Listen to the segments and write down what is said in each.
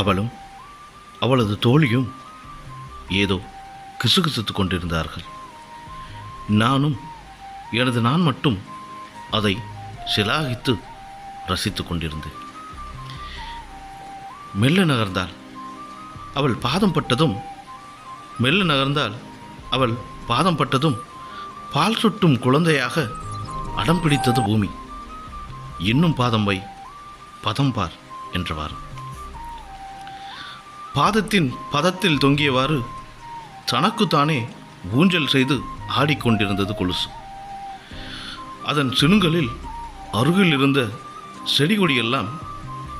அவளும் அவளது தோழியும் ஏதோ கிசுகிசுத்து கொண்டிருந்தார்கள். நானும் எனது நான் மட்டும் அதை சிலாகித்து ரசித்து கொண்டிருந்தேன். மெல்ல நகர்ந்தாள். அவள் பாதம் பட்டதும் மெல்ல நகர்ந்தால் அவள் பாதம் பட்டதும் பால் சுட்டும் குழந்தையாக அடம் பிடித்தது பூமி. இன்னும் பாதம் வை பதம் பார் என்றவாறு. பாதத்தின் பதத்தில் தொங்கியவாறு தனக்குத்தானே ஊஞ்சல் செய்து ஆடிக்கொண்டிருந்தது கொலுசு. அதன் சினுங்களில் அருகில் இருந்த செடி கொடியெல்லாம்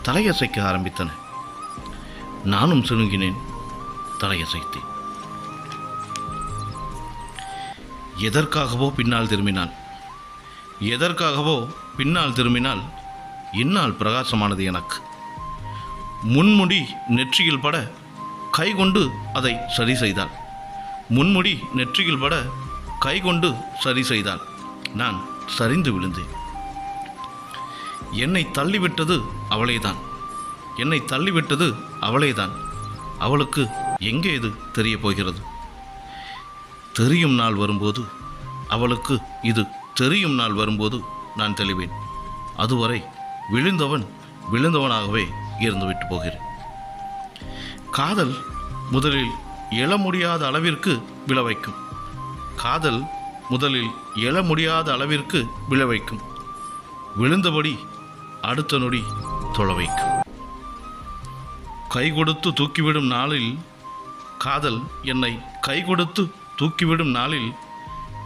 தலையசைக்க ஆரம்பித்தன. நானும் சினுங்கினேன் தலையசைத்தேன். எதற்காகவோ பின்னால் திரும்பினான். எதற்காகவோ பின்னால் திரும்பினால் இந்நாள் பிரகாசமானது எனக்கு. முன்முடி நெற்றியில் பட கை கொண்டு அதை சரி செய்தாள். முன்முடி நெற்றியில் பட கை கொண்டு சரி செய்தாள். நான் சரிந்து விழுந்தேன். என்னை தள்ளிவிட்டது அவளேதான். என்னை தள்ளிவிட்டது அவளேதான். அவளுக்கு எங்கே இது தெரிய போகிறது? தெரியும் நாள் வரும்போது அவளுக்கு இது தெரியும் நாள் வரும்போது நான் தெளிவேன். அதுவரை விழுந்தவன் விழுந்தவனாகவே இருந்துவிட்டு போகிறேன். காதல் முதலில் எழ முடியாத அளவிற்கு விழ வைக்கும் காதல் முதலில் எழ முடியாத அளவிற்கு விழ வைக்கும் விழுந்தபடி அடுத்த நொடி தொழ வைக்கும் கை கொடுத்து தூக்கிவிடும் நாளில் காதல் என்னை கை கொடுத்து தூக்கிவிடும் நாளில்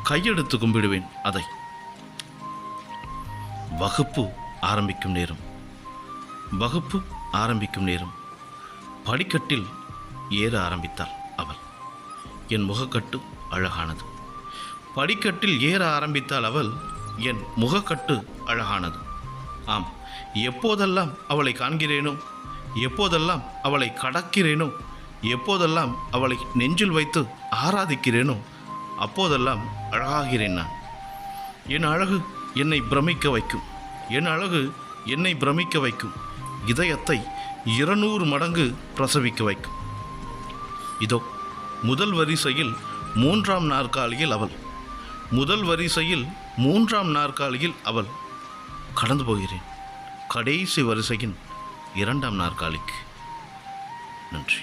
கையெடுத்து கும்பிடுவேன் அதை. வகுப்பு ஆரம்பிக்கும் நேரம். வகுப்பு ஆரம்பிக்கும் நேரம். படிக்கட்டில் ஏற ஆரம்பித்தாள் அவள். என் முகக்கட்டு அழகானது. படிக்கட்டில் ஏற ஆரம்பித்தாள் அவள் என் முகக்கட்டு அழகானது. ஆம் எப்போதெல்லாம் அவளை காண்கிறேனோ எப்போதெல்லாம் அவளை கடக்கிறேனோ எப்போதெல்லாம் அவளை நெஞ்சில் வைத்து ஆராதிக்கிறேனோ அப்போதெல்லாம் அழகாகிறேன் நான். என் அழகு என்னை பிரமிக்க வைக்கும். என் அழகு என்னை பிரமிக்க வைக்கும். இதயத்தை இருநூறு மடங்கு பிரசவிக்க வைக்கும். இதோ முதல் வரிசையில் மூன்றாம் நாற்காலியில் அவள். முதல் வரிசையில் மூன்றாம் நாற்காலியில் அவள். கடந்து போகிறேன். கடைசி வரிசையின் இரண்டாம் நாற்காலிக்கு. நன்றி.